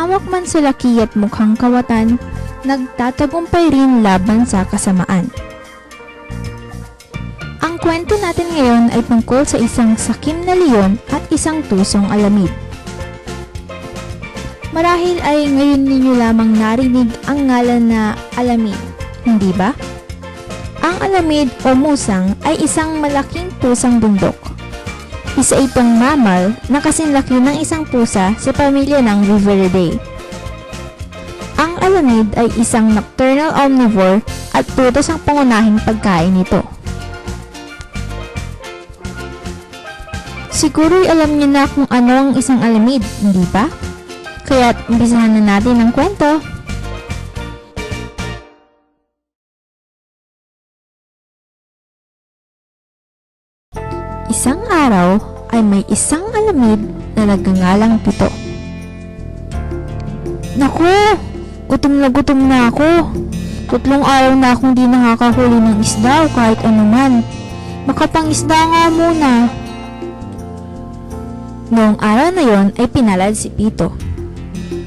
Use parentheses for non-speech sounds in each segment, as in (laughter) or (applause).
Hamak man sa laki at mukhang kawatan, nagtatagumpay rin laban sa kasamaan. Ang kwento natin ngayon ay tungkol sa isang sakim na leon at isang tusong alamid. Marahil ay ngayon ninyo lamang narinig ang ngalan na alamid, hindi ba? Ang alamid o musang ay isang malaking pusang bundok. Isa itong mammal na kasing laki ng isang pusa sa pamilya ng Viveridae. Ang alamid ay isang nocturnal omnivore at prutas ang pangunahing pagkain nito. Siguro'y alam niyo na kung ano ang isang alamid, hindi ba? Kaya't umpisahan na natin ang kwento. Ay isang alamid na nagngangalang pito. Naku! Gutom na gutom na ako. Tatlong araw na akong di nakakahuli ng isda o kahit anuman. Makapangisda nga muna. Noong araw na yon ay pinalad si Pito.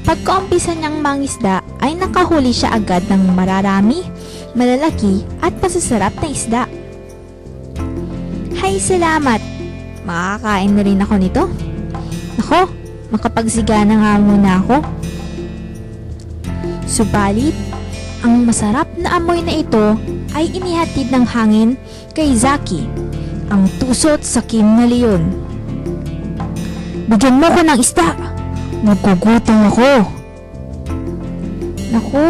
Pagkaumpisa niyang mangisda ay nakahuli siya agad ng mararami, malalaki at masasarap na isda. Hay salamat! Makakain na rin ako nito. Nako, makapagsiga na nga muna ako. Subalit, ang masarap na amoy na ito ay inihatid ng hangin kay Zaki, ang tusot sa Kim na leon. Bigyan mo ko ng isda! Nagugutom ako! Naku,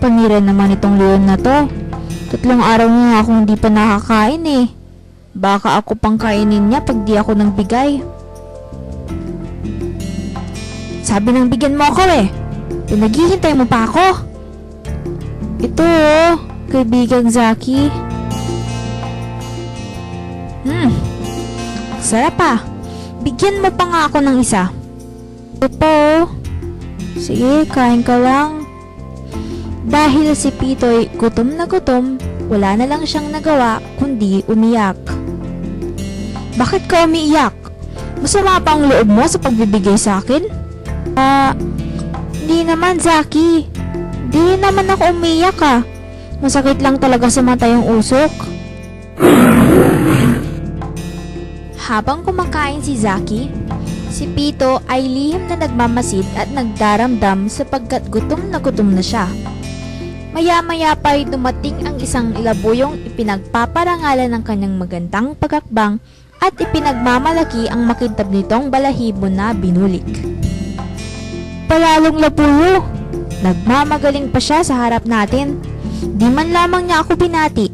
panira naman itong leon na to. Tatlong araw nga akong di pa nakakain eh. Baka ako pang kainin niya pag di ako nang bigay. Sabi nang bigyan mo ako eh. Pinaghihintay mo pa ako. Ito oh, kaibigang Zaki. Hmm, sarap ah. Bigyan mo pa nga ako ng isa. Ito po oh. Sige, kain ka lang. Dahil si Pitoy gutom na gutom, wala na lang siyang nagawa kundi umiyak. Bakit ka umiiyak? Masama pa ang loob mo sa pagbibigay sa akin? Ah, hindi naman, Zaki. Di naman ako umiyak ah. Masakit lang talaga sa mata yung usok. Habang kumakain si Zaki, si Pito ay lihim na nagmamasid at nagdaramdam sapagkat gutom na gutom na siya. Maya-maya pa ay dumating ang isang ilabuyong ipinagpaparangalan ng kanyang magandang pagakbang at ipinagmamalaki ang makintab nitong balahibo na binulik. Palalong labuyo! Nagmamagaling pa siya sa harap natin. Di man lamang niya ako binati.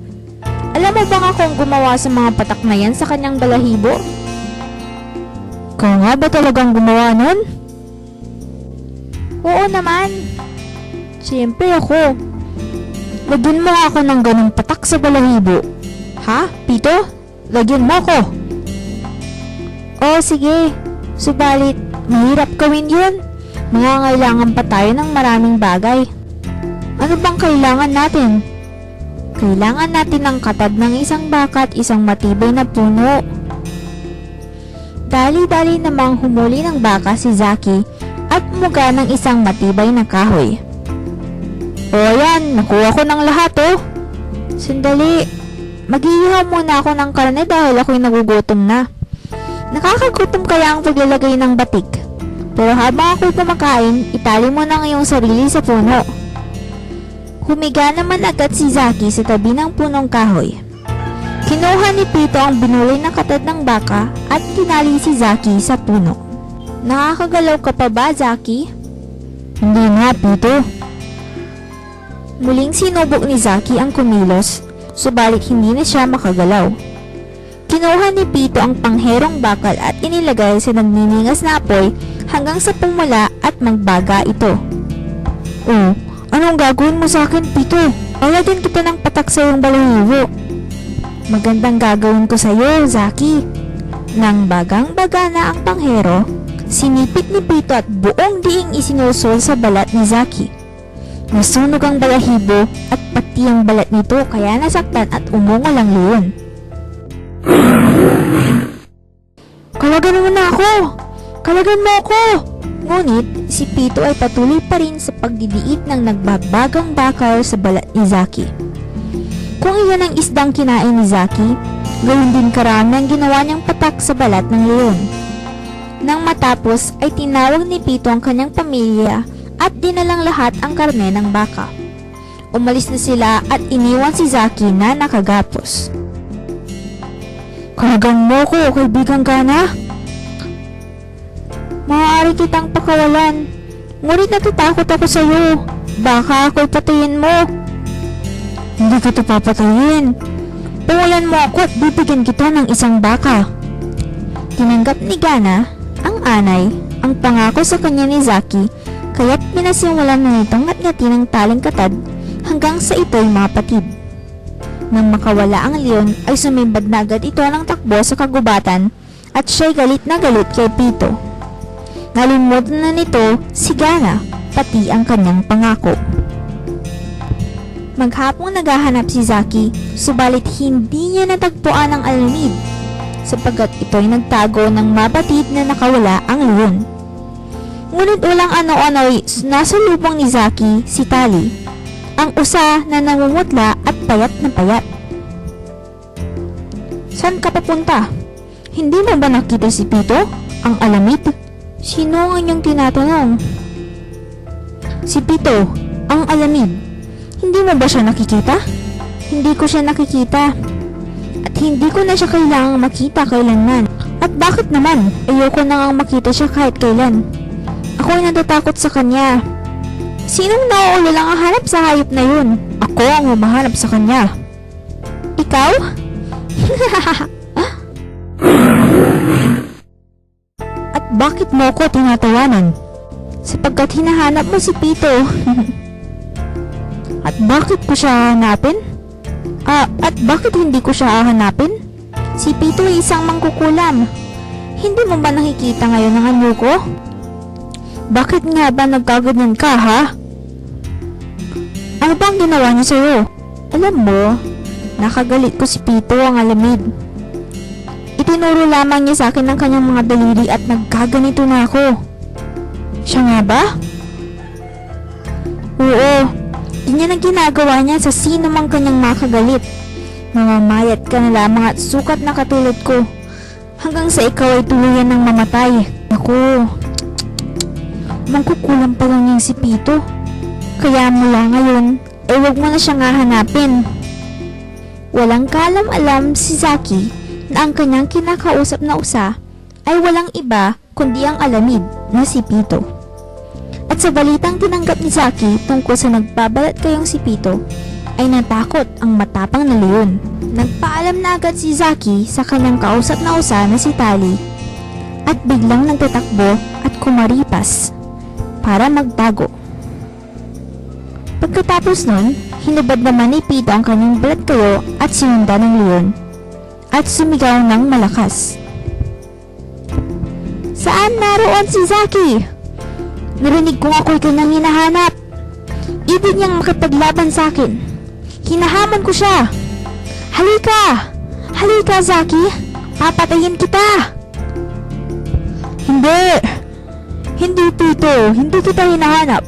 Alam mo bang ako ang gumawa sa mga patak na yan sa kanyang balahibo? Ikaw nga ba talagang gumawa nun? Oo naman. Siyempre ako. Lagyan mo ako ng ganong patak sa balahibo. Ha, Pito? Lagyan mo ako. Oo, sige. Subalit, mahirap gawin yun. Mangangailangan pa tayo ng maraming bagay. Ano bang kailangan natin? Kailangan natin ng katad ng isang baka at isang matibay na puno. Dali-dali namang humuli ng baka si Zaki at muga ng isang matibay na kahoy. O yan, nakuha ko ng lahat oh. Sandali, maghihihaw muna ako ng karne dahil ako'y nagugutom na. Nakakagutom kaya ang paglalagay ng batik. Pero habang ako'y kumakain, itali mo na ngayong sarili sa puno. Humiga naman agad si Zaki sa tabi ng punong kahoy. Kinuha ni Pito ang binuli na katad ng baka at tinali si Zaki sa puno. Nakakagalaw ka pa ba, Zaki? Hindi nga, Pito. Muling sinubok ni Zaki ang kumilos, subalit hindi na siya makagalaw. Kinuha ni Pito ang pangherong bakal at inilagay sa nagniningas na apoy hanggang sa pumula at magbaga ito. Oh, anong gagawin mo sa akin, Pito? Alagyan kita ng patak sa iyong balahibo. Magandang gagawin ko sa iyo, Zaki. Nang bagang-baga na ang panghero, sinipit ni Pito at buong diing isinusol sa balat ni Zaki. Nasunog ang balahibo at pati ang balat nito kaya nasaktan at umungol ang leon. Kalagan mo na ako! Kalagan mo ako! Ngunit, si Pito ay patuloy pa rin sa pagdidiit ng nagbabagang bakal sa balat ni Zaki. Kung iyan ang isdang kinain ni Zaki, gayon din karami ang ginawa niyang patak sa balat ng leon. Nang matapos ay tinawag ni Pito ang kanyang pamilya at dinalang lahat ang karne ng baka. Umalis na sila at iniwan si Zaki na nakagapos. Karagan mo ko, kaibigan ka na? Maaari kitang pakawalan. Ngunit natatakot ako sa iyo. Baka ako'y patayin mo. Hindi kita papatayin. Pawalan mo ako at bibigyan kita ng isang baka. Tinanggap ni Gana, ang anay, ang pangako sa kanya ni Zaki, kaya't pinasimulan na nitong ngat-ngati ng taling katad hanggang sa ito'y mapatid. Nang makawala ang leon ay sumibad na agad ito ng takbo sa kagubatan at siya'y galit na galit kay Pito. Nalimutan na nito si Gana, pati ang kanyang pangako. Maghapong naghahanap si Zaki, subalit hindi niya natagpuan ang alamid, sapagkat ito'y nagtago ng mabatid na nakawala ang leon. Ngunit walang ano-ano'y nasa lubong ni Zaki si Tali, ang usa na namumutla at payat na payat. Saan ka papunta? Hindi mo ba nakita si Pito? Ang alamid? Sino ang inyong tinatanong? Si Pito, ang alamid. Hindi mo ba siya nakikita? Hindi ko siya nakikita. At hindi ko na siya kailangang makita kailanman. At bakit naman? Ayoko na nga makita siya kahit kailan. Ako'y natatakot sa kanya. Sinong nauulalang ang hanap sa hayop na yun? Ako ang humahanap sa kanya. Ikaw? (laughs) At bakit mo ko tinatawanan? Sapagkat hinahanap mo si Pito. (laughs) at bakit ko siya hanapin? Ah, at bakit hindi ko siya hahanapin? Si Pito ay isang mangkukulam. Hindi mo ba nakikita ngayon ang anyo ko? Bakit nga ba nagkaganyan ka, ha? Ano bang ginawa niya sa'yo? Alam mo, nakagalit ko si Pito ang alamid. Itinuro lamang niya sa akin ng kanyang mga daliri at nagkaganito na ako. Siya nga ba? Oo, ganyan ang ginagawa niya sa sino mang kanyang makagalit. Mamamayat ka na lamang at sukat na katulad ko. Hanggang sa ikaw ay tuluyan ng mamatay. Ako, mangkukulam pa lang yung si Pito. Kaya mula ngayon, ay wag mo na siyang hahanapin. Walang kalam-alam si Zaki na ang kanyang kinakausap na usa ay walang iba kundi ang alamid na si Pito. At sa balitang tinanggap ni Zaki tungkol sa nagbabalat kayong si Pito, ay natakot ang matapang na leon. Nagpaalam na agad si Zaki sa kanyang kausap na usa na si Tali at biglang nagtatakbo at kumaripas para magtago. Pagkatapos nun, hinubad naman ni Pito ang kanyang balat kayo at sinunda ng leon at sumigaw ng malakas. Saan naroon si Zaki? Narinig kong ako'y kanyang hinahanap. Ibig niyang makipaglaban sa akin. Hinahaman ko siya. Halika! Halika, Zaki! Papatayin kita! Hindi! Pito. Hindi kita hinahanap.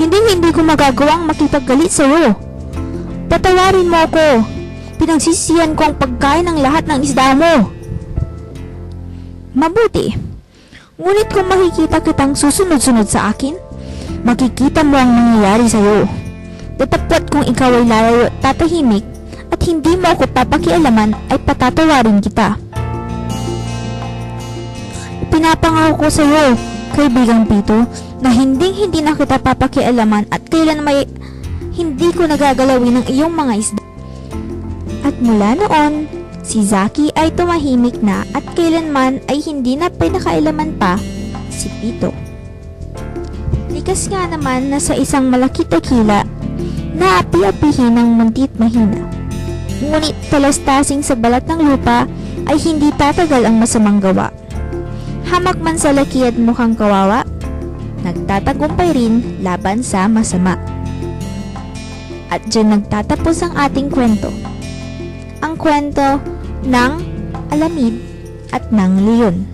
Hindi hindi ko magagawang makipaggalit sa'yo. Patawarin mo ako. Pinagsisiyan ko ang pagkain ng lahat ng isda mo. Mabuti. Ngunit kung makikita kitang susunod-sunod sa akin, makikita mo ang nangyayari sa'yo. Tatapwat kung ikaw ay lalayo at tatahimik at hindi mo ako papakialaman ay patatawarin kita. Pinapangako ko sa iyo, kaibigang Pito, na hindi hindi na kita papakialaman at kailan may hindi ko nagagalawin ang iyong mga isda. At mula noon, si Zaki ay tumahimik na at kailanman ay hindi na pinakailaman pa si Pito. Likas nga naman na sa isang malaki dakila na api-apihin ng muntit mahina. Ngunit talastasing sa balat ng lupa ay hindi tatagal ang masamang gawa. Hamak man sa laki at mukhang kawawa, nagtatagumpay rin laban sa masama. At dyan nagtatapos ang ating kwento. Ang kwento ng alamid at ng leon.